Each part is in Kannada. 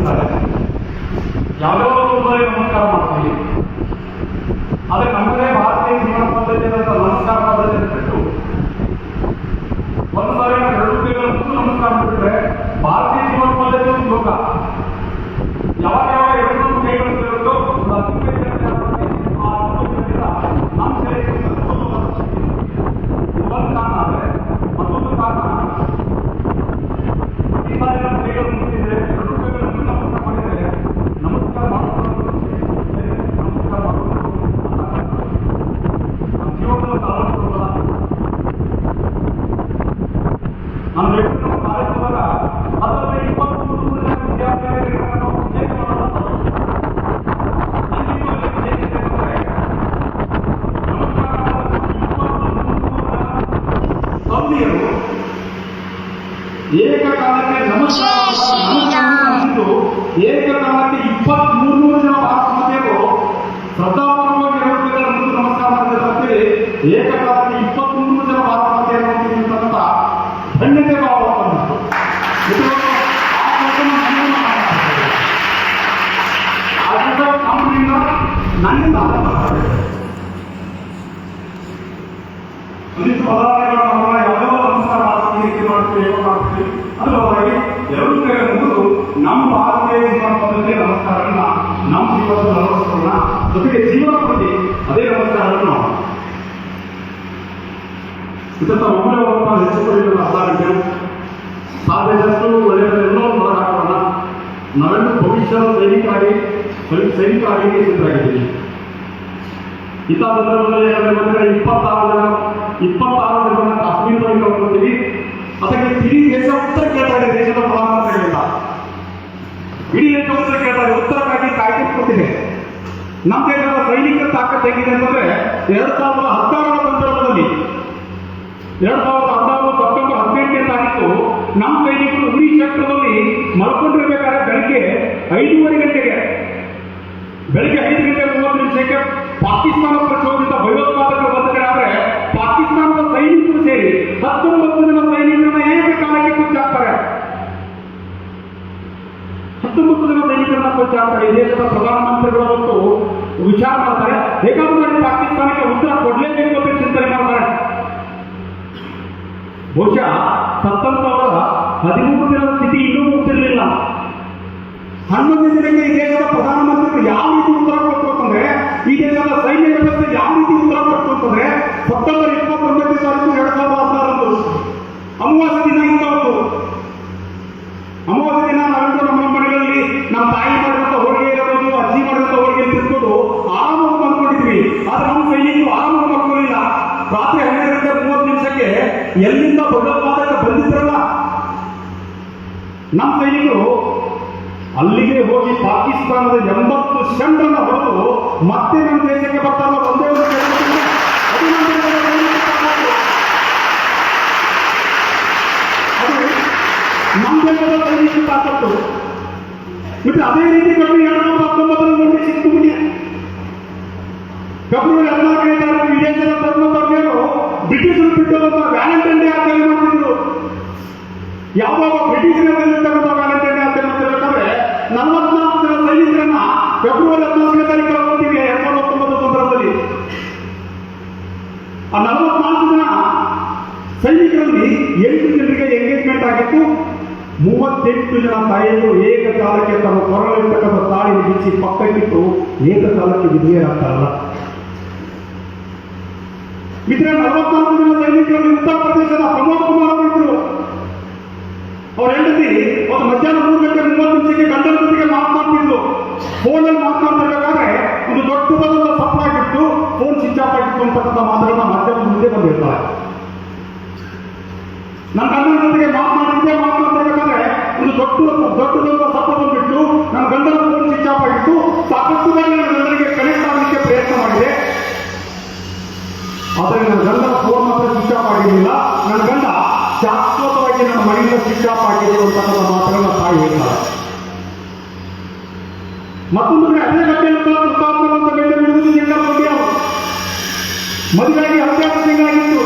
ಕೊಡ್ತಾರೆ ಯಾವ್ಯಾವ ರೂಪದಲ್ಲಿ ನಮಸ್ಕಾರ ಮಾಡ್ತೀವಿ ಅದಕ್ಕೆ ಅಂತೇಳಿ ಏಕಕಾಲಕ್ಕೆ ಇಪ್ಪತ್ಮೂರು ಇದನ್ನ ಒಮ್ಮೆ ಒಬ್ಬ ಹೆಚ್ಚು ಪಡೆಯಲು ಅರ್ಧ ಗಂಟೆ ಸಾಧ್ಯದಷ್ಟು ಒಳ್ಳೆಯದೆಲ್ಲೋ ಹೊರಗಾಕೋಣ ನಾವೆಲ್ಲ ಭವಿಷ್ಯದ ಸೈನಿಕರಾಗಿ ಸೈನಿಕರಾಗಿ ಸಿದ್ಧರಾಗಿದ್ದೀವಿ ಇಂಥ ಸಂದರ್ಭದಲ್ಲಿ ಏನಾಗಬೇಕಂದ್ರೆ ಇಪ್ಪತ್ತಾರು ಜನ ಇಪ್ಪತ್ತಾರು ಜನ ಕಾಶ್ಮೀರದಲ್ಲಿ ಕಳ್ಕೊಳ್ತೀವಿ ಅದಕ್ಕೆ ಇಡೀ ದೇಶ ಉತ್ತರ ಕೇಳ್ತಾ ಇದೆ, ದೇಶದ ಪ್ರಧಾನಮಂತ್ರಿಗಳಿಂದ ಇಡೀ ದೇಶ ಉತ್ತರ ಕೇಳ್ತಾ ಇದೆ, ಉತ್ತರಕ್ಕಾಗಿ ಕಾಯ್ಕೊಂಡು ಕೊಟ್ಟಿದೆ. ನಮ್ಮ ದೇಶದ ಸೈನಿಕರ ತಾಕತ್ ಹೇಗಿದೆ ಅಂತಂದ್ರೆ ಎರಡ್ ಸಾವಿರದ ಹದಿನಾರರ ಸಂದರ್ಭದಲ್ಲಿ ಎರಡ್ ಸಾವಿರದ ಹದಿನಾರು ಸೆಪ್ಟೆಂಬರ್ ಹದಿನೆಂಟನೇ ತಾರೀಕು ನಮ್ಮ ಸೈನಿಕರು ಉರಿ ಕ್ಷೇತ್ರದಲ್ಲಿ ಮಲ್ಕೊಂಡಿರ್ಬೇಕಾದ್ರೆ ಬೆಳಿಗ್ಗೆ ಐದೂವರೆ ಗಂಟೆಗೆ, ಬೆಳಿಗ್ಗೆ ಐದು ಗಂಟೆ ಮೂವತ್ತು ನಿಮಿಷಕ್ಕೆ ಪಾಕಿಸ್ತಾನ ಪ್ರಚೋದಿತ ಭಯೋತ್ಪಾದಕರು ಬಂದರೆ ಪಾಕಿಸ್ತಾನದ ಸೈನಿಕರು ಸೇರಿ ಹತ್ತೊಂಬತ್ತು ಜನ ಸೈನಿಕರನ್ನ ಏಕಕಾಲಕ್ಕೆ ಕೊಂಚಾಕ್ತಾರೆ ಹತ್ತೊಂಬತ್ತು ಜನ ಸೈನಿಕರನ್ನ ಕೊಂಚಾಕ್ತಾರೆ ಈ ದೇಶದ ಪ್ರಧಾನಮಂತ್ರಿಗಳು ಮತ್ತು ವಿಚಾರ ಮಾಡ್ತಾರೆ. ಹೇಗಾದ್ರೂ ಪಾಕಿಸ್ತಾನಕ್ಕೆ ಉತ್ತರ ಕೊಡಲೇಬೇಕು ಬಹುಶಃ ಸತ್ತಂತವರ ಹದಿಮೂರು ದಿನದ ಸ್ಥಿತಿ ಇನ್ನೂ ಮುಗ್ದಿರಲಿಲ್ಲ ಹನ್ನೊಂದು ದಿನಕ್ಕೆ ಈ ಪ್ರಧಾನಮಂತ್ರಿಗಳು ಯಾವ ರೀತಿ ಉತ್ತರ ಕೊಟ್ಟು ಅಂತಂದ್ರೆ, ಈ ದೇಶದ ಸೈನ್ಯ ವ್ಯವಸ್ಥೆ ಯಾವ ರೀತಿ ಉತ್ತರ ಕೊಟ್ಟು ಅಂತಂದ್ರೆ ಸೆಪ್ಟೆಂಬರ್ ಇಪ್ಪತ್ತೊಂಬತ್ತನೇ ತಾರೀಕು ಎರಡ್ ಸಾವಿರದ ಹದಿನಾರರಂದು ಅಮಾವಾಸ್ಯ ದಿನ ಭಯೋತ್ಪಾದಕ ಬಂದಿದ್ರಲ್ಲ? ನಮ್ಮ ಸೈನಿಕರು ಅಲ್ಲಿಗೆ ಹೋಗಿ ಪಾಕಿಸ್ತಾನದ ಎಂಬತ್ತು ಸೆಂಟ್ರನ್ನ ಹೊಡೆದು ಮತ್ತೆ ನಮ್ಮ ದೇಶಕ್ಕೆ ಬರ್ತಾರ ಒಂದೇ ಒಂದು ನಮ್ಮ ದೇಶದ ಸೈನಿಕ ತಾಕತ್ತು. ಮತ್ತೆ ಅದೇ ರೀತಿ ಕಬ್ಬು ಎರಡು ಸಾವಿರದ ಹತ್ತೊಂಬತ್ತರಲ್ಲಿ ನೋಡಿ ಕಬ್ಬು ಮುಗಿಯ ಫೆಬ್ರವರಿ ಹದಿನಾಲ್ಕನೇ ತಾರೀಕು ಈ ದೇಶದ ತರುಣ ಬ್ರಿಟಿಷರು ಬಿಟ್ಟದಂತ ವ್ಯಾಲೆಂಟೈನ್ ಡೇ ಆಚರಣೆ ಮಾಡ್ತಿದ್ರು? ಯಾವಾಗ ಬ್ರಿಟಿಷರಲ್ಲಿರ್ತಕ್ಕಂಥ ವ್ಯಾಲೆಂಟೈನ್ ಡೇ ಆಚರಣೆ ಮಾಡ್ತಿರ್ಬೇಕಾದ್ರೆ ಸೈನಿಕರನ್ನ ಫೆಬ್ರವರಿ ಹದಿನಾಲ್ಕನೇ ತಾರೀಕು ಹೋಗ್ತೀವಿ ಎರಡ್ ಸಾವಿರದ ಹತ್ತೊಂಬತ್ತು ಸಂದರ್ಭದಲ್ಲಿ ಆ ನಲವತ್ನಾಲ್ಕು ಜನ ಸೈನಿಕರಲ್ಲಿ ಎಂಟು ಜನರಿಗೆ ಎಂಗೇಜ್ಮೆಂಟ್ ಆಗಿತ್ತು. ಮೂವತ್ತೆಂಟು ಜನ ತಾಯಿಯರು ಏಕಕಾಲಕ್ಕೆ ತಮ್ಮ ಕೊರಳಿರ್ತಕ್ಕಂಥ ತಾಳಿ ಬಿಚ್ಚಿ ಪಕ್ಕಕ್ಕಿಟ್ಟು ಏಕಕಾಲಕ್ಕೆ ವಿಧೇಯರಾಗ್ತಾರಲ್ಲ. ಇದ್ರೆ ನಲವತ್ನಾಲ್ಕು ಜನ ಸೈನಿಕರಲ್ಲಿ ಉತ್ತರ ಪ್ರದೇಶದ ಪ್ರಮೋದ್ ಕುಮಾರ್ ಅವರು ಅವ್ರ ಹೆಂಡತಿ ಒಂದು ಮಧ್ಯಾಹ್ನ ಮೂರು ಗಂಟೆ ಮೂವತ್ತು ನಿಮಿಷಕ್ಕೆ ಗಂಡನ ಜೊತೆಗೆ ಮಾತನಾಡ್ತಿದ್ರು. ಫೋನಲ್ಲಿ ಒಂದು ದೊಡ್ಡದಾದ ಸಪ್ಪಾಗಿತ್ತು ಫೋನ್ ಸ್ವಿಚ್ ಆಫ್ ಆಗಿತ್ತು ಅಂತಕ್ಕಂಥ ಮಾತುಗಳನ್ನ ಮಧ್ಯಾಹ್ನ ಮುಂದೆ ಬಂದಿರ್ತಾರೆ. ನನ್ನ ಗಂಡನ ಮಾತನಾಡಿದ್ದೆ ಒಂದು ದೊಡ್ಡ ದೊಡ್ಡದಾದ ಸಪ್ಪ ಬಂದ್ಬಿಟ್ಟು ನನ್ನ ಗಂಡನ ಫೋನ್ ಸ್ವಿಚ್ ಆಫ್ ಆಗಿತ್ತು. ಸಾಕಷ್ಟು ಬಾರಿ ಆದರೆ ನನ್ನ ಗಂಡ ಫೋನ್ ಮಾತ್ರ ಸ್ವಿಚ್ ಆಫ್ ಆಗಿರಲಿಲ್ಲ. ನನ್ನ ಗಂಡ ಶಾಶ್ವತವಾಗಿ ನನ್ನ ಮನೆಯಿಂದ ಸ್ವಿಚ್ ಆಫ್ ಆಗಿದೆ ಅಂತಕ್ಕಂಥ ಮಾತುಗಳನ್ನ ತಾಯಿ ಹೇಳ್ತಾರೆ ಮತ್ತೊಂದು ಅದೇ ಗಂಟೆ ಹುತಾತ್ಮರಂತ ಮೇಲೆ ಬಿಡುವುದು ಗಂಡ ಬಗ್ಗೆ ಮದುವೆಯಾಗಿ ಹತ್ತಾರು ತಿಂಗಳಾಗಿತ್ತು.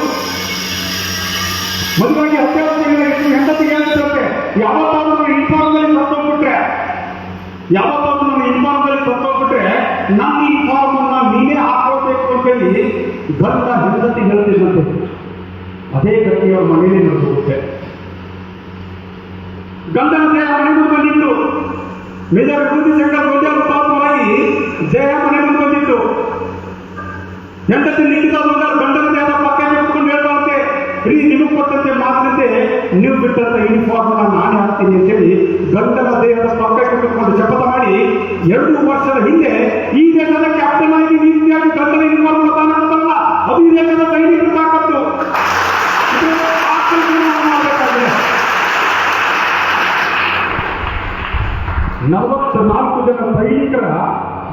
ಮದುವೆಯಾಗಿ ಹತ್ತಾರು ತಿಂಗಳಾಗಿತ್ತು. ಹೆಂಡತಿಗೆ ಹೇಳಿದ್ರಂತೆ ಯಾವತ್ತಾದ್ರೂ ಇನ್ಫಾರ್ಮಲ್ಲಿ ಸತ್ತೋಗ್ಬಿಟ್ರೆ ಯಾವತ್ತಾದ್ರೂ ನನ್ನ ಇನ್ಫಾರ್ಮಲ್ಲಿ ಸತ್ತೋಗ್ಬಿಟ್ರೆ ನನ್ನ ಗಂಡ ಹೆಂಡತಿ ಹೇಳ್ತಿದ್ದಂತೆ ಅದೇ ಗತಿ ಅವ್ರ ಮನೆಯಲ್ಲಿ ನಡೆದೋಗುತ್ತೆ ಗಂಡನ ದೇಹ ಮನೆ ಮುಂದೆ ಬಂದಿತ್ತು ಮೇಜರ್ ಬುದ್ಧಿ ಶಂಕರ್ ಗೊಂಜಾಲ ಪಾಪವಾಗಿ ಜಯ ಮನೆ ಮುಂದೆ ಬಂದಿತ್ತು ಹೆಂಡತಿ ನಿಂತಿದ್ದ ಗಂಡನ ದೇಹದ ಪಕ್ಕ ನಿಂತ್ಕೊಂಡು ಹೇಳ್ಬಾರ್ದೆ. ರೀ, ನಿಮಗೆ ಕೊಟ್ಟಂತೆ ಮಾತಿನಂತೆ. ನೀವು ಬಿಟ್ಟಂತ ಯೂನಿಫಾರ್ಮ್ ನಾನೇ ಹಾಕ್ತೀನಿ ಅಂತೇಳಿ ಗಂಡನ ದೇಹದ ಪಕ್ಕ ಇಟ್ಟುಕೊಂಡು ಶಪಥ ಮಾಡಿ ಎರಡು ವರ್ಷದ ಹಿಂದೆ ಈ ದೇಶದ ಕ್ಯಾಪ್ಟನ್ ಆಗಿ ನೀತಿಯಾಗಿ ಗಂಡನ ದೇಶದ ಸೈನಿಕರು ತಾಕತ್ತು ಇದು ಆತ್ಮಜ್ಞಾನ ಮಾಡಬೇಕಾಗಿದೆ. ನಲವತ್ತು ನಾಲ್ಕು ಜನ ಸೈನಿಕರ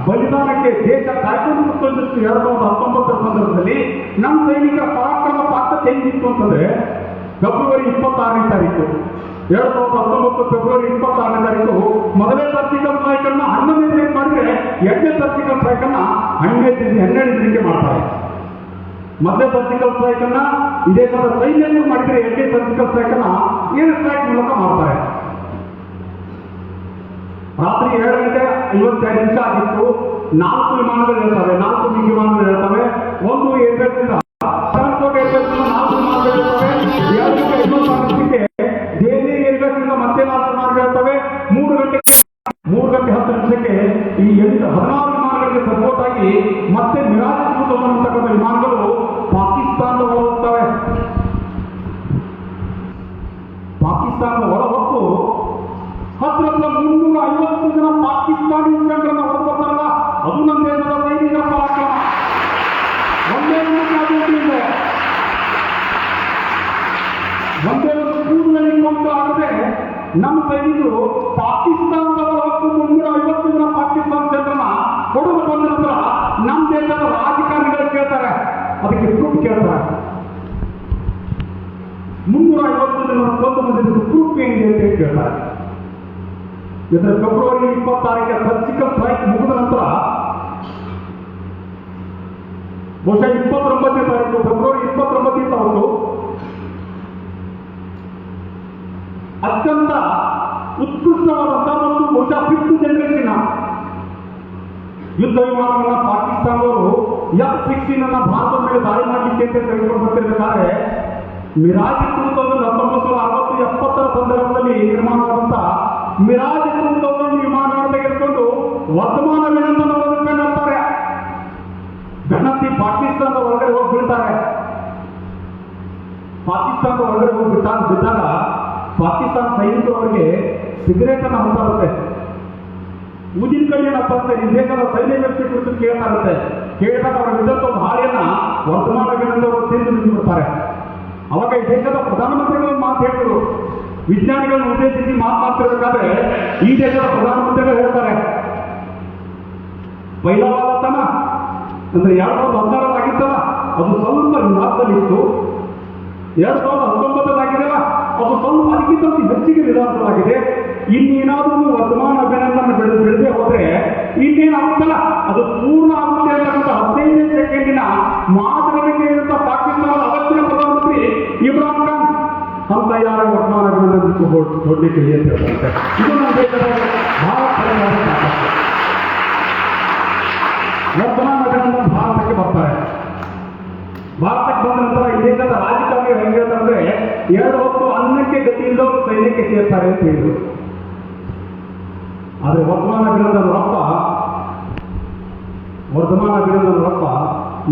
ಬಲಿದಾನಕ್ಕೆ ದೇಶ ಕಾಯ್ಕೊಂಡು ತಂದಿತ್ತು ಎರಡು ಸಾವಿರದ ಹತ್ತೊಂಬತ್ತರ ಸಂದರ್ಭದಲ್ಲಿ ನಮ್ಮ ಸೈನಿಕರ ಪರಾಕ್ರಮ ಪಾತ್ರ ತೆಗೆದಿತ್ತು ಅಂತಂದ್ರೆ, ಫೆಬ್ರವರಿ ಇಪ್ಪತ್ತಾರನೇ ತಾರೀಕು. ಎರಡು ಸಾವಿರದ ಹತ್ತೊಂಬತ್ತು ಫೆಬ್ರವರಿ ಇಪ್ಪತ್ತಾರನೇ ತಾರೀಕು ಮೊದಲೇ ಸರ್ಜಿಕಲ್ ಸ್ಟ್ರೈಕ್ ಅನ್ನ ಹನ್ನೊಂದನೇ ದಿನಕ್ಕೆ ಮಾಡಿದ್ರೆ ಎರಡನೇ ಸರ್ಜಿಕಲ್ ಸ್ಟ್ರೈಕ್ ಅನ್ನ ಹನ್ನೆರಡು ಹನ್ನೆರಡು ದಿನಕ್ಕೆ ಮಾಡ್ತಾರೆ. ಮೊದಲೇ ಸರ್ಜಿಕಲ್ ಸ್ಟ್ರೈಕ್ ಅನ್ನ ಇದೇ ತರ ಸೈನ್ಯ ಮಾಡಿದ್ರೆ ಎರಡನೇ ಸರ್ಜಿಕಲ್ ಸ್ಟ್ರೈಕ್ ಅನ್ನ ಏರ್ ಸ್ಟ್ರೈಕ್ ಮೂಲಕ ಮಾಡ್ತಾರೆ. ರಾತ್ರಿ ಎರಡು ಗಂಟೆ ಐವತ್ತೆರಡು ನಿಮಿಷ ಆಗಿತ್ತು. ನಾಲ್ಕು ವಿಮಾನಗಳು ಇರ್ತವೆ, ನಾಲ್ಕು ವಿಮಾನಗಳು ಇರ್ತವೆ. ಒಂದು ಏರ್ಬೇಸಿಂದ ಬಂದಿದ್ದು ಪ್ರೂಫ್ ಏನಿದೆ ಅಂತ ಹೇಳಿ ಕೇಳ್ತಾರೆ ಇದರ ಫೆಬ್ರವರಿ ಇಪ್ಪತ್ತಾರಕ್ಕೆ ಸರ್ಜಿಕಲ್ ಸ್ಟ್ರೈಕ್ ಮುಗಿದ ನಂತರ ಬಹುಶಃ ಇಪ್ಪತ್ತೊಂಬತ್ತನೇ ತಾರೀಕು ಫೆಬ್ರವರಿ ಇಪ್ಪತ್ತೊಂಬತ್ತನೇ ಹೊತ್ತು ಅತ್ಯಂತ ಉತ್ಕೃಷ್ಟವಾದಂತಹ ಒಂದು ಬಹುಶಃ ಫಿಫ್ತ್ ಜನರೇಷನ್ ಯುದ್ಧ ವಿಮಾನಗಳನ್ನ ಪಾಕಿಸ್ತಾನದವರು ಎಫ್ ಸಿಕ್ಸ್ಟೀನ್ ಅನ್ನ ಭಾರತದ ಮೇಲೆ ದಾಳಿ ಮಾಡಲಿಕ್ಕೆ ಅಂತ ತೆಗೆದುಕೊಂಡು ಬರ್ತಿರ್ಬೇಕಾದ್ರೆ ಮಿರಾಜ್ ಟೂ ತೌಸಂಡ್ ಹತ್ತೊಂಬತ್ತು ನೂರ ಅರವತ್ತು ಎಪ್ಪತ್ತರ ಸಂದರ್ಭದಲ್ಲಿ ನಿರ್ಮಾಣವಾದಂತಹ ಮಿರಾಜ್ ಟೂ ವಿಮಾನ ತೆಗೆದುಕೊಂಡು ವರ್ತಮಾನ ವಿನಂದನವನ್ನು ಬೆನ್ನತ್ತಾರೆ. ಬೆನ್ನತ್ತಿ ಪಾಕಿಸ್ತಾನದ ಒಳಗಡೆ ಹೋಗಿ ಬಿಡ್ತಾರೆ ಪಾಕಿಸ್ತಾನದ ಒಳಗಡೆ ಹೋಗಿ ಬಿಟ್ಟಾಗ ಬಿದ್ದಾಗ ಪಾಕಿಸ್ತಾನ ಸೈನಿಕರು ಅವರಿಗೆ ಸಿಗರೇಟ್ ಅನ್ನ ಹೊಂದಾಗುತ್ತೆ ಊದಿನ ಕೈಯನ್ನು ತರುತ್ತೆ ಈ ದೇಶದ ಸೈನ್ಯ ವ್ಯಕ್ತಿ ಕುರಿತು ಕೇಳ್ತಾ ಇರುತ್ತೆ. ಕೇಳಿದಾಗ ಅವರ ಒಂದು ಹಾಳೆಯನ್ನ ವರ್ತಮಾನ ಅಭಿನಂದನ್ ತಿಂದು ನಿಂತುಬಿಡ್ತಾರೆ. ಅವಾಗ ಈ ದೇಶದ ಪ್ರಧಾನಮಂತ್ರಿಗಳು ಮಾತು ಹೇಳಿದ್ರು ವಿಜ್ಞಾನಿಗಳನ್ನು ಉದ್ದೇಶಿಸಿ ಮಾತನಾಡ್ತಿರ್ಬೇಕಾದ್ರೆ ಈ ದೇಶದ ಪ್ರಧಾನಮಂತ್ರಿಗಳು ಹೇಳ್ತಾರೆ. ಬೈಲವಾದತನ ಅಂದ್ರೆ ಎರಡ್ ಸಾವಿರದ ಹದಿನಾರದಾಗಿತ್ತಲ್ಲ ಅದು ಸ್ವಲ್ಪ ವಿಧಾನದಲ್ಲಿತ್ತು ಎರಡ್ ಸಾವಿರದ ಹತ್ತೊಂಬತ್ತದಾಗಿದೆಯಲ್ಲ, ಅದು ಸ್ವಲ್ಪ ಅದಕ್ಕಿಂತ ಹೆಚ್ಚಿಗೆ ವಿಧಾನವಾಗಿದೆ ಇನ್ನೇನಾದ್ರೂ ವರ್ತಮಾನ ಅಭಿನಂದನೆ ಬೆಳೆದು ಬೆಳೆದೇ ಹೋದ್ರೆ ಇನ್ನೇನಾಗುತ್ತಲ್ಲ? ಅದು ಪೂರ್ಣ ಆಗುತ್ತೆ ಅಂತಕ್ಕಂಥ ಹದಿನೈದನೇ ಸೆಕೆಂಡಿನ ಮಾತುಗಳಿಗೆ ಅಭಿನಂದನ ಕೊಡ್ಲಿಕ್ಕೆ ಅಂತ ಹೇಳ್ತಾರೆ ಇದು ಬಹಳ ಕಡಿಮೆ ತಾಕತ್ತು. ವರ್ತಮಾನ ಅಭಿನಂದನ್ ಭಾರತಕ್ಕೆ ಬರ್ತಾರೆ. ಭಾರತಕ್ಕೆ ಬಂದ ನಂತರ ಈ ದೇಶದ ರಾಜಕಾರಣಿ ಹೆಂಗೆ ಹೇಳ್ತಾರೆ ಎರಡು ಹೊತ್ತು ಅನ್ನಕ್ಕೆ ಗತಿ ಇಲ್ಲದವರು ಸೈನ್ಯಕ್ಕೆ ಸೇರ್ತಾರೆ ಅಂತ ಹೇಳಿದ್ರು. ಆದರೆ ವರ್ತಮಾನ ಅಭಿನಂದನ್ ರಪ್ಪ ವರ್ಧಮಾನ ಅಭಿನಂದನ್ ರಪ್ಪ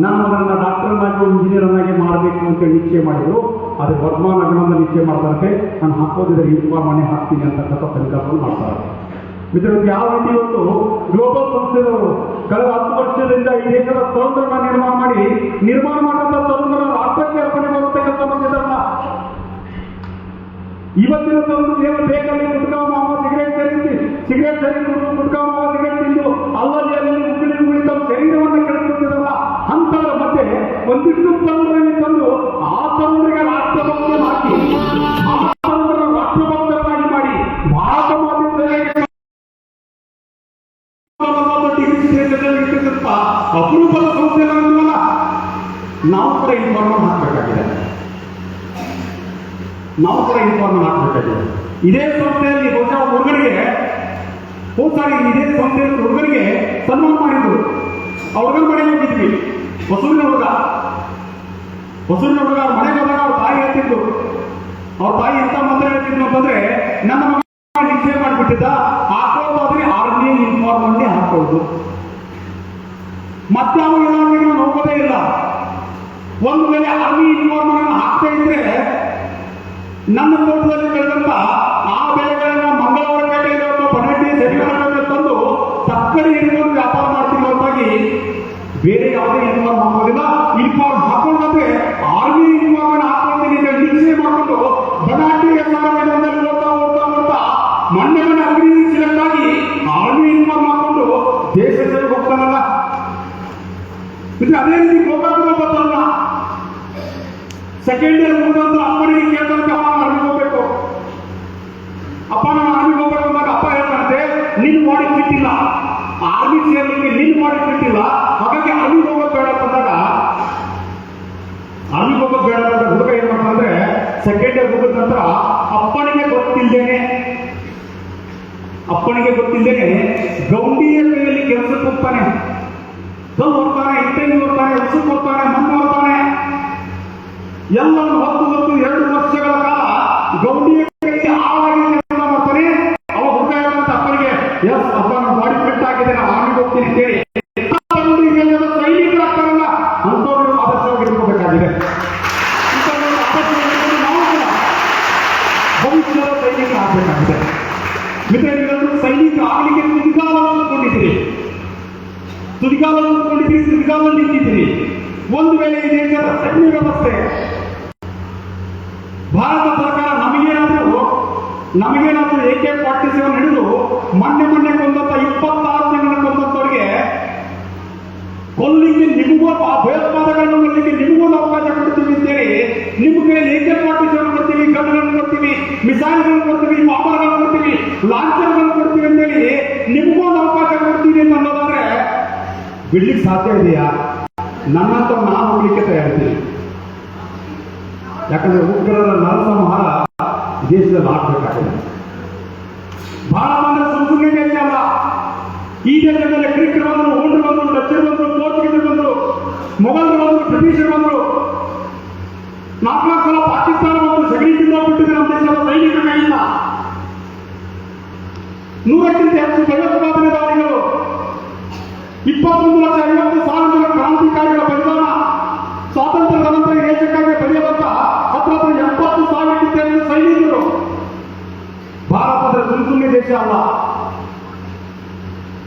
ನಾನು ಅದನ್ನ ಡಾಕ್ಟರ್ನಾಗಿ ಇಂಜಿನಿಯರ್ನಾಗಿ ಮಾಡಬೇಕು ಅಂತ ನಿಶ್ಚಯ ಮಾಡಿದ್ರು. ಆದ್ರೆ ವರ್ಮಾನ ಅಭಿನಂದನ್ ನಿಶ್ಚಯ ಮಾಡ್ತಾರೆ ನಾನು ಹಾಕೋದಿದ್ರೆ ಇನ್ಫಾರ್ಮ್ ಮನೆ ಹಾಕ್ತೀನಿ ಅಂತಕ್ಕಂಥ ಪರಿಕಲ್ಪನೆ ಮಾಡ್ತಾರೆ. ಮಿತ್ರರು ಯಾವ ರೀತಿ ಒಂದು ಗ್ಲೋಬಲ್ ಸಂಸ್ಥೆಯವರು ಕಳೆದ ಹತ್ತು ವರ್ಷದಿಂದ ಈ ದೇಶದ ತರುಣರನ್ನ ನಿರ್ಮಾಣ ಮಾಡಿ, ನಿರ್ಮಾಣ ಮಾಡಿದಂತ ತರುಣರ ರಾಷ್ಟ್ರಕ್ಕೆ ಅರ್ಪಣೆ ಮಾಡುತ್ತೆ ಬಂದಿದ್ದಲ್ಲ ಇವತ್ತಿನ ತರುಣರು ಏನು ಬೇಕಲ್ಲಿ ಗುಟ್ಕಾ ಮಾವ ಸಿಗರೇಟ್ ಸೇರಿಸಿ ಸಿಗರೇಟ್ ಸೇರಿಸಿ ಗುಟ್ಕಾ ಮಾವ ಸಿಗರೇಟ್ ತಿಂದು, ಅಲ್ಲಲ್ಲಿ ಅಲ್ಲಿ ಉಗುಳಿ ತಮ್ಮ ಶರೀರವನ್ನು ಕೆಳಕೊಟ್ಟಿರಲ್ಲ ಅಂತವರ ಮಧ್ಯೆ ಒಂದಿಷ್ಟು ತರುಣರಲ್ಲಿ ಕೂಡ ಇನ್ಫಾರ್ಮ್ ಹಾಕಬೇಕಾಗಿದೆ ನಾವು ಕೂಡ ಇನ್ಫಾರ್ಮ್ ಹಾಕಬೇಕಾಗಿದೆ ಇದೇ ಸಂಸ್ಥೆಯಲ್ಲಿ ಬಹುಶಃ ಹುಡುಗರಿಗೆ ಹೋಗ್ತಾರೆ ಇದೇ ಸಂಸ್ಥೆಯಲ್ಲಿ ಹುಡುಗರಿಗೆ ಸನ್ಮಾನ ಮಾಡಿದ್ರು. ಆ ಮನೆಗೆ ಹೋಗಿದ್ವಿ. ಹೊಸೂರಿನ ಹುಡುಗ ಹೊಸೂರಿನ ಹುಡುಗ ಮನೆಗೆ ಹೋದಾಗ ಅವ್ರ ತಾಯಿ ಹೇಳ್ತಿದ್ರು. ಅವ್ರ ತಾಯಿ ಎಂತ ಮಂತ್ರ ಹೇಳ್ತಿದ್ರು ಅಂತಂದ್ರೆ, ನಮ್ಮ ನಿಶ್ಚಯ ಮಾಡಿಬಿಟ್ಟಿದ್ದ ಹಾಕೋದಾದ್ರೆ ಆರ್ಮಿ ಯೂನಿಫಾರ್ಮ್ ಅನ್ನೇ ಹಾಕೋದು ಮತ್ತೆ ಅವನು ನಾನು ಇಲ್ಲ. ಒಂದು ವೇಳೆ ಆರ್ಮಿ ಯೂನಿಫಾರ್ಮ್ ಹಾಕ್ತಾ ಇದ್ರೆ ನನ್ನ ತೋಟದಲ್ಲಿ ಬೆಳೆದಂತ ಆ ಬೆಳೆಗಳನ್ನ ಮಂಗಳವಾರ ಪೇಟೆಯಲ್ಲಿ ಬನಹಟ್ಟಿ ಸರಿಯಾಗಿ ತಂದು ಸಕ್ಕರೆ ಹಿಡಿದುಕೊಂಡು ವ್ಯಾಪಾರ ಮಾಡ್ತೀನಿ ಹೊರತಾಗಿ ಬೇರೆ ಯಾವುದೇ ಯೂನಿಫಾರ್ಮ್ ಹಾಕೋದಿಲ್ಲ ಯೂನಿಫಾರ್ಮ್ ಹಾಕೊಂಡ್ರೆ ಆರ್ಮಿ ಯೂನಿಫಾರ್ಮ್ ಅನ್ನು ಹಾಕೊಳ್ತೀನಿ ಅಂತ ನಿಶ್ಚಯ ಮಾಡಿಕೊಂಡು ಬಡಾಟಿ ಸಮಾರಂಭದಲ್ಲಿ ಓದ್ತಾ ಓದ್ತಾ ಓದ್ತಾ ಸಿಲೆಕ್ಟ್ ಆಗಿ ಆರ್ಮಿ ಯೂನಿಫಾರ್ಮ್ ಹಾಕೊಂಡು ದೇಶದಲ್ಲಿ ಹೋಗ್ತಾರಲ್ಲ. ಅದೇ ರೀತಿ ಗೋಕಾಕ ಬರ್ತಾರಲ್ಲ ಸೆಕೆಂಡ್ ಇಯರ್ ಮುಗಿದಂತ ಅಪ್ಪನಿಗೆ ಕೇಳ್ದಂತೆ ಅಪ್ಪ ಆರ್ಮಿಗೆ ಹೋಗ್ಬೇಕು ಅಪ್ಪ ನಾನು ಆರ್ಮಿಗೆ ಹೋಗ್ಬೇಕು ಅಂದಾಗ ಅಪ್ಪ ಹೇಳ್ತಾರಂತೆ, ನಿನ್ ಮಾಡಿ ಬಿಟ್ಟಿಲ್ಲ ಆರ್ಮಿ ಸೇರ್ಲಿಕ್ಕೆ ನಿನ್ ಬಾಡಿ ಫಿಟ್ ಇಲ್ಲ. ಹಾಗಾಗಿ ಆರ್ಮಿಗೆ ಹೋಗೋದು ಬೇಡ ಅಂತಂದಾಗ ಆರ್ಮಿಗೆ ಹೋಗೋದು ಬೇಡ ಅಂತ ಹುಡುಗ ಏನ್ ಮಾಡ್ತಾನಂದ್ರೆ ಸೆಕೆಂಡ್ ಇಯರ್ ಮುಗಿದ ನಂತರ ಅಪ್ಪನಿಗೆ ಗೊತ್ತಿಲ್ಲೇನೆ ಅಪ್ಪನಿಗೆ ಗೊತ್ತಿಲ್ಲೇನೆ ಗೌಂಡಿಯ ಕೈಯಲ್ಲಿ ಕೆಲಸಕ್ಕೆ ಹೋಗ್ತಾನೆ. ಹೋಗ್ತಾನೆ ಹೊರ್ತಾನೆ ಹೋಗ್ತಾನೆ ಹೊರ್ತಾನೆ ಹೋಗ್ತಾನೆ, ಮಣ್ಣು ಹೊರ್ತಾನೆ ಎಲ್ಲವನ್ನು ಹತ್ತು ಹೊತ್ತು ಎರಡು ವರ್ಷಗಳ ಕಾಲ ಗೌಡಿಯ ಕೈಗೆ ಆಳಾಗಿ ಕೆಲಸ ಮಾಡ್ತಾನೆ ಅವ ಎಸ್, ಅಪ್ಪ ನನ್ನ ಬಾಡಿ ಫಿಟ್ ಆಗಿದೆ ನಾನು ಆರ್ಮಿಗೆ ಹೋಗ್ತೀನಿ ಅಂತೇಳಿ ಸೈನಿಕರಾಗ್ತಾರಲ್ಲ ಅಂಥವ್ರು ಆದರ್ಶವಾಗಿ ಇಟ್ಕೋಬೇಕಾಗಿದೆ. ಭವಿಷ್ಯದ ಸೈನಿಕ ಆಗಬೇಕಾಗಿದೆ. ಮಿತ್ರರೆಲ್ಲರೂ ಸೈನಿಕ ಆಗಲಿಕ್ಕೆ ತುದಿಗಾಲವನ್ನು ಕೊಂಡಿದ್ದೀರಿ ತುದಿಗಾಲವನ್ನು ಕೊಂಡಿದ್ದೀರಿ ನಿಂತಿದ್ದೀರಿ. ಒಂದು ವೇಳೆ ದೇಶದ ಸೈನ್ಯ ವ್ಯವಸ್ಥೆ ಭಾರತ ಸರ್ಕಾರ ನಮಗೇನಾದರೂ ನಮಗೇನಾದರೂ ಕೆ ಫಾರ್ಟಿ ಸೆವೆನ್ ಹಿಡಿದು ಮೊನ್ನೆ ಮೊನ್ನೆ ಕೊಂದಂತ ಇಪ್ಪತ್ತಾರು ಜನನ ಕೊಂದಂತವರಿಗೆ ಕೊಲ್ಲಿಗೆ ನಿಮಗೂ ಆ ಭಯೋತ್ಪಾದಕರನ್ನು ಕೊಲ್ಲಿಗೆ ನಿಮಗೂ ಅವಕಾಶ ಕೊಡ್ತೀವಿ ಅಂತೇಳಿ ನಿಮ್ಮ ಎ ಕೆ ಫಾರ್ಟಿ ಸೆವೆನ್ ಕೊಡ್ತೀವಿ ಗನ್ಗಳನ್ನು ಕೊಡ್ತೀವಿ, ಮಿಸೈಲ್ಗಳನ್ನು ಕೊಡ್ತೀವಿ, ಬಾಂಬರ್ಗಳನ್ನು ಕೊಡ್ತೀವಿ, ಲಾಂಚರ್ಗಳನ್ನು ಕೊಡ್ತೀವಿ ಅಂತೇಳಿ ನಿಮಗೂ ಒಂದು ಅವಕಾಶ ಕೊಡ್ತೀವಿ ಅಂತ ಅನ್ನೋದಾದ್ರೆ ಬಿಡ್ಲಿಕ್ಕೆ ಸಾಧ್ಯ ಇದೆಯಾ? ನನ್ನಂತ ನಾನು ಹೋಗ್ಲಿಕ್ಕೆ ತಯಾರಿದ್ದೀನಿ. ಯಾಕಂದ್ರೆ ಉಗ್ರರ ನರಸಂಹಾರ ದೇಶದಲ್ಲಿ ಆಗ್ಬೇಕಾಗಿದೆ ಭಾರತ ಅಂದ್ರೆ ಸುಮ್ಮನೆ ದೇಶ ಅಲ್ಲ ಈ ದೇಶದಲ್ಲಿ ಗ್ರೀಕರು ಬಂದರು ಓಂಡ್ರು ಬಂದರು ಡಚ್ಚರು ಬಂದರು ಪೋರ್ಚುಗೀಸರು ಬಂದರು ಮೊಘಲರು ಬಂದರು ಬ್ರಿಟಿಷರು ಬಂದರು ನಾಲ್ಕು ನಾಲ್ಕು ಸಲ ಪಾಕಿಸ್ತಾನ ಬಂದು ಸಗಣಿ ತಿಂದೋಗ್ಬಿಟ್ಟಿದೆ ನಮ್ಮ ದೇಶದ ಸೈನಿಕರ ಕೈಯಿಂದ ನೂರಕ್ಕಿಂತ ಹೆಚ್ಚು ಭಯೋತ್ಪಾದನೆದಾರಿಗಳು ಇಪ್ಪತ್ತೊಂದು ದೇಶ ಅಲ್ಲ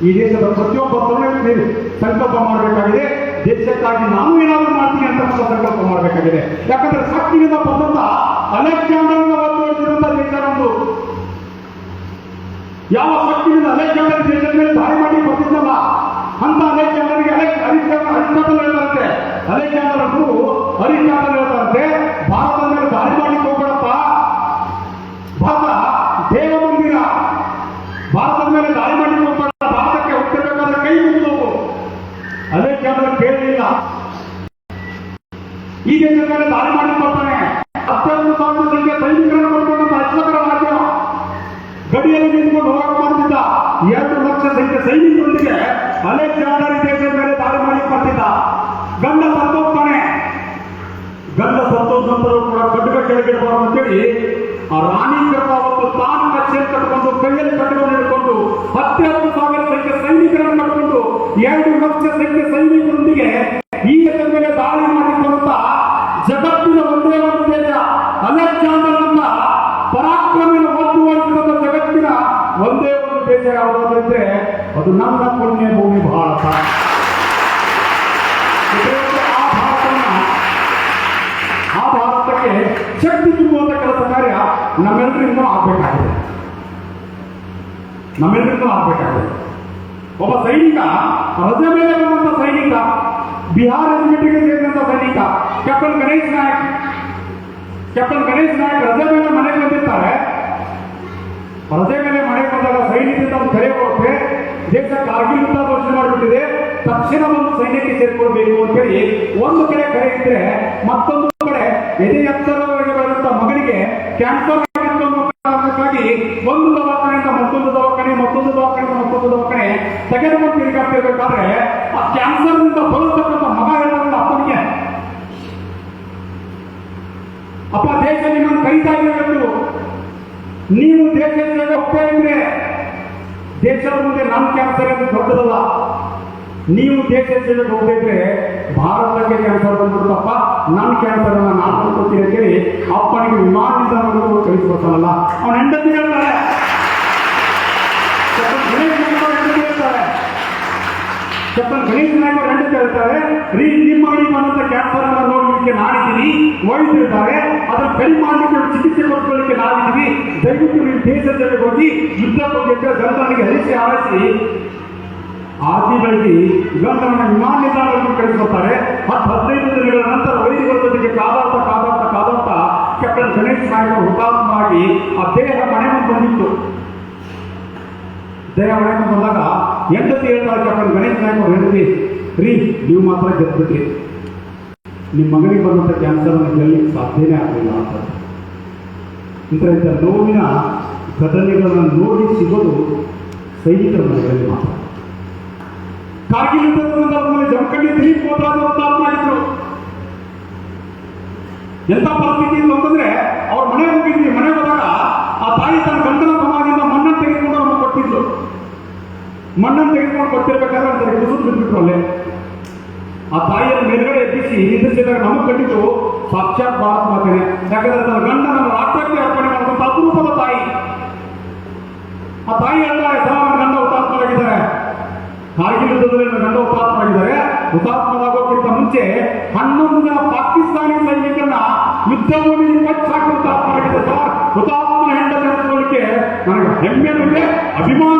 ಈ ದೇಶದ ಪ್ರತಿಯೊಬ್ಬ ತರುಣರು ಸಂಕಲ್ಪ ಮಾಡಬೇಕಾಗಿದೆ. ದೇಶಕ್ಕಾಗಿ ನಾನು ಏನಾದರೂ ಮಾಡ್ತೀನಿ ಅಂತ ಸಂಕಲ್ಪ ಮಾಡಬೇಕಾಗಿದೆ. ಯಾಕಂದ್ರೆ ಶಕ್ತಿಯಿಂದ ಬಂದಂತ ಅಲೆಕ್ಸಾಂಡರ್ನ ಒತ್ತುವರಿಸಿದಂತ ದೇಶ ನಮ್ದು. ಯಾವ ಶಕ್ತಿಯಿಂದ ಅಲೆಕ್ಸಾಂಡರ್ ದೇಶದ ಮೇಲೆ ದಾಳಿ ಮಾಡಿ ಬರ್ತಿದ್ದಲ್ಲ ಅಂತ ಅಲೆಕ್ಸಾಂಡರ್ಗೆ ಅಲೆಕ್ ಅರಿಸ್ಟಾಟಲ್ ಹೇಳ್ತಾರಂತೆ. ಅಲೆಕ್ಸಾಂಡರ್ ಗುರು ಅರಿಸ್ಟಾಟಲ್ ಹೇಳ್ತಾರಂತೆ. ಭಾರತದ ಮೇಲೆ ದಾಳಿ ಮಾಡಿ ಹೋಗ್ಬೇಡಪ್ಪ. ಭಾರತ ದೇವ ಮೇಲೆ ದಾಳಿ ಮಾಡಿದ ಹೋಗ್ಬೇಡ ಭಾರತಕ್ಕೆ ಹೋಗ್ತಿರ್ಬೇಕಾದ್ರೆ ಕೈ ಮುಗಿದೋಗು ಅದೇ ಜನರ ಕೇಳಲಿಲ್ಲ ಈ ಮೇಲೆ ದಾಳಿ ಮಾಡ್ಲಿಕ್ಕೆ ಬರ್ತಾನೆ ಹತ್ತೊಂದು ಸಾವಿರ ಸಂಖ್ಯೆ ಸೈನಿಕರನ್ನು ಕೊಡ್ಕೊಂಡಂತ ಅಶ್ವಕರ ರಾಜ್ಯ ಗಡಿಯಲ್ಲಿ ನಿಂತ್ಕೊಂಡು ಹೋರಾಟ ಮಾಡ್ತಿದ್ದ ಎರಡು ಲಕ್ಷ ಸಂಖ್ಯೆ ಸೈನಿಕರೊಂದಿಗೆ ಅಲೆಕ್ಸಾಂಡರ್ ದೇಶದ ಮೇಲೆ ದಾಳಿ ಮಾಡಿ ಕೊಡ್ತಿದ್ದ ಗಂಡ ಸತ್ತೋಗ್ತಾನೆ. ಗಂಡ ಸತ್ತೋದ ಕೂಡ ಖಡ್ಗ ಕೆಳಗಿಡಬಾರ್ದು ಅಂತೇಳಿ ಆ ರಾಣಿ ಕರ್ಪಾವತ್ತು ತಾನು ಕಚ್ಚೆ ಕಟ್ಕೊಂಡು ಕೈಯಲ್ಲಿ ಕಟ್ಟವನ್ನು ಹಿಡ್ಕೊಂಡು ಒಬ್ಬ ಸೈನಿಕ, ರಜೆ ಮೇಲೆ ಬಂದಂತ ಸೈನಿಕ ಬಿಹಾರ್ ರೆಜಿಮೆಂಟ್ಗೆ ಸೇರಿದಂತ ಸೈನಿಕ ಕ್ಯಾಪ್ಟನ್ ಗಣೇಶ್ ನಾಯಕ್. ಕ್ಯಾಪ್ಟನ್ ಗಣೇಶ್ ನಾಯಕ್ ರಜೆ ಮೇಲೆ ಮನೆಗೆ ಬಂದಿರ್ತಾರೆ. ರಜೆ ಮೇಲೆ ಮನೆಗೆ ಬಂದಾಗ ಒಂದು ಕರೆ ಕೊಡುತ್ತೆ ದೇಶ ಕಾರ್ಗಿಲ್ ಯುದ್ಧ ಘೋಷಣೆ ಮಾಡಿಬಿಟ್ಟಿದೆ. ತಕ್ಷಣ ಒಂದು ಸೈನ್ಯಕ್ಕೆ ಸೇರಿಕೊಳ್ಬೇಕು ಅಂತ ಹೇಳಿ ಒಂದು ಕಡೆ ಕರೆ ಇದ್ರೆ ಮತ್ತೊಂದು ಕಡೆ ಎದೆ ಎತ್ತರವರೆಗೆ ಬೆಳೆದಂತ ಮಗನಿಗೆ ಕ್ಯಾನ್ಸರ್ ಆಗಿತ್ತು ಅನ್ನೋ ದವಾಖಾನೆ, ಮತ್ತೊಂದು ದವಾಖಾನೆ ಮತ್ತೊಂದು ದವಾಖಾನೆ. ತೆಗೆದುಕೊಂಡು ತಿರುಗಾಡ್ತಿರ್ಬೇಕಾದ್ರೆ ಆ ಕ್ಯಾನ್ಸರ್ನಿಂದ ಬರುತ್ತಕ್ಕಂಥ ಮಗ ಹೇಳ್ತಾರಲ್ಲ ಅಪ್ಪನಿಗೆ. ಅಪ್ಪ ದೇಶ ನಿಮ್ಮನ್ನು ಕರೀತಾ ಇರಬೇಕು ನೀವು ದೇಶ ಸೇವೆ ಹೋಗ್ತಾ ಇದ್ರೆ, ದೇಶದ ಮುಂದೆ ನಮ್ಮ ಕ್ಯಾನ್ಸರ್ ಅಂತ ದೊಡ್ಡದಲ್ಲ ನೀವು ದೇಶ ಸೇವೆಗೆ ಭಾರತಕ್ಕೆ ಕ್ಯಾನ್ಸರ್ ಬಂದ್ಬಿಡ್ತಪ್ಪ ನನ್ನ ಕ್ಯಾನ್ಸರ್ ನಾನು ಕೊಡ್ತೀನಿ ಅಂತೇಳಿ ಅಪ್ಪನಿಗೆ ವಿಮಾನದಿಂದ ಕಳಿಸ್ಕೊಡ್ತಾನಲ್ಲ. ಅವನ ಹೆಂಡತಿ ಹೇಳ್ತಾರೆ ಗಣೇಶ್ ನಾಯ್ಕ ಅವ್ರ ಕೇಳ್ತಾರೆ ರೀ ನಿಮ್ಮ ಬಂದಂತ ಕ್ಯಾನ್ಸರ್ ಅನ್ನ ನೋಡ್ಲಿಕ್ಕೆ ನಾಡಿದ್ದೀನಿ ವೈದ್ಯರಿದ್ದಾರೆ ಅದನ್ನ ಕಡಿಮೆ ಮಾಡಲಿಕ್ಕೆ ಚಿಕಿತ್ಸೆ ಕೊಡ್ಕೊಳ್ಳಿಕ್ಕೆ ನಾಡಿದ್ದೀವಿ ದಯವಿಟ್ಟು ನೀವು ದೇಶದಲ್ಲಿ ಹೋಗಿ ಯುದ್ಧ ಬಗ್ಗೆ ಗಂಧನಿಗೆ ಹರಿಸಿ ಆರಿಸಿ ಆದಿ ಬಳಿ ಗಂಧನ ವಿಮಾನ ನಿಲ್ದಾಣವನ್ನು ಕಳಿಸ್ಕೊಡ್ತಾರೆ. ಹತ್ತು ಹದಿನೈದು ದಿನಗಳ ನಂತರ ವೈದ್ಯರ ಜೊತೆಗೆ ಕಾದಾಡ್ತಾ ಕಾದಾಡ್ತಾ ಕಾದಾಡ್ತಾ ಕ್ಯಾಪ್ಟನ್ ಗಣೇಶ್ ನಾಯಕ ಹುತಾತ್ಮವಾಗಿ ಆ ದೇಹ ಮನೆ ಬಂದಿತ್ತು. ದೇಹ ಮನೆ ಬಂದಾಗ ಹೆಂಡತಿ ಹೇಳ್ತಾರೆ ಕಪ್ಪ ಗಣೇಶ್ ನಾಯಕ ಅವ್ರು ಹೆಂಡತಿ ರೀ, ನೀವು ಮಾತ್ರ ಗೆದ್ಬಿಟ್ರಿ. ನಿಮ್ಮ ಮಗನಿಗೆ ಬಂದಂಥ ಕ್ಯಾನ್ಸರ್ ಅನ್ನು ಗೆಲ್ಲಲಿಕ್ಕೆ ಸಾಧ್ಯನೇ ಆಗಲಿಲ್ಲ ಅಂತ. ಇಂಥ ಇಂಥ ನೋವಿನ ಘಟನೆಗಳನ್ನು ನೋಡಿ ಸಿಗೋದು ಸೈನಿಕರ ಮನೆಯಲ್ಲಿ ಮಾತ್ರ. ಕಾರ್ಗಿಲ್ ಯುದ್ಧದ ಸಂದರ್ಭದಲ್ಲಿ ಜಮಖಂಡಿ ಮೋದ್ರಾಜ್ ಹುತಾತ್ಮ ಆಗಿದ್ರು ಎಂತ ಪರಿಸ್ಥಿತಿ ಅಂತಂದ್ರೆ, ಅವ್ರ ಮನೆ ಹೋಗಿದ್ವಿ. ಮನೆ ಹೋದಾಗ ಆ ತಾಯಿ ತನ್ನ ಗಂಡನ ಸಮಾಜದಿಂದ ಮಣ್ಣನ್ನು ತೆಗೆದುಕೊಂಡು ಅವ್ರನ್ನ ಕೊಟ್ಟಿದ್ಲು. ಮಣ್ಣನ್ನು ತೆಗೆದುಕೊಂಡು ಕೊಟ್ಟಿರ್ಬೇಕಾದ್ರೆ ಅಂತ ಕುಸಿದು ಬಿದ್ದುಬಿಟ್ರು ಅಲ್ಲೇ. ಆ ತಾಯಿಯ ಮೇಲ್ಗಡೆ ಎಬ್ಬಿಸಿ ನಿಂದಿಸಿದಾಗ ನಮಗೆ ಕಂಡಿತು, ಸಾಕ್ಷಾತ್ ಭಾರತ ಮಾತೇನೆ. ಯಾಕಂದ್ರೆ ತನ್ನ ನನ್ನ ರಾಷ್ಟ್ರಕ್ಕೆ ಅರ್ಪಣೆ ಮಾಡುವಂತ ಅಪರೂಪದ ತಾಯಿ. ಆ ತಾಯಿ ಹೇಳ್ತಾರೆ ಸಹ ನನ್ನ ಗಂಡ ಹುತಾತ್ಮರಾಗಿದ್ದಾರೆ. ಕಾರ್ಗಿಲ್ ಯುದ್ಧದಲ್ಲಿ ನನ್ನ ಗಂಡ ಹುತಾತ್ಮರಾಗಿದ್ದಾರೆ. ಹುತಾತ್ಮರಾಗೋಕ್ಕಿಂತ ಮುಂಚೆ ಹನ್ನೊಂದು ಜನ ಪಾಕಿಸ್ತಾನಿ ಸೈನಿಕರನ್ನ ಯುದ್ಧ ಭೂಮಿ ಇಪ್ಪತ್ತು ಸಾಕು ಹುತಾತ್ಮರಾಗಿದೆ ಸರ್ ಹುತಾತ್ಮ ಹೆಂಡ ನಡೆಸಿಕೊಳ್ಳಿಕ್ಕೆ ನನಗೆ ಹೆಮ್ಮೆ ಇದೆ ಅಭಿಮಾನ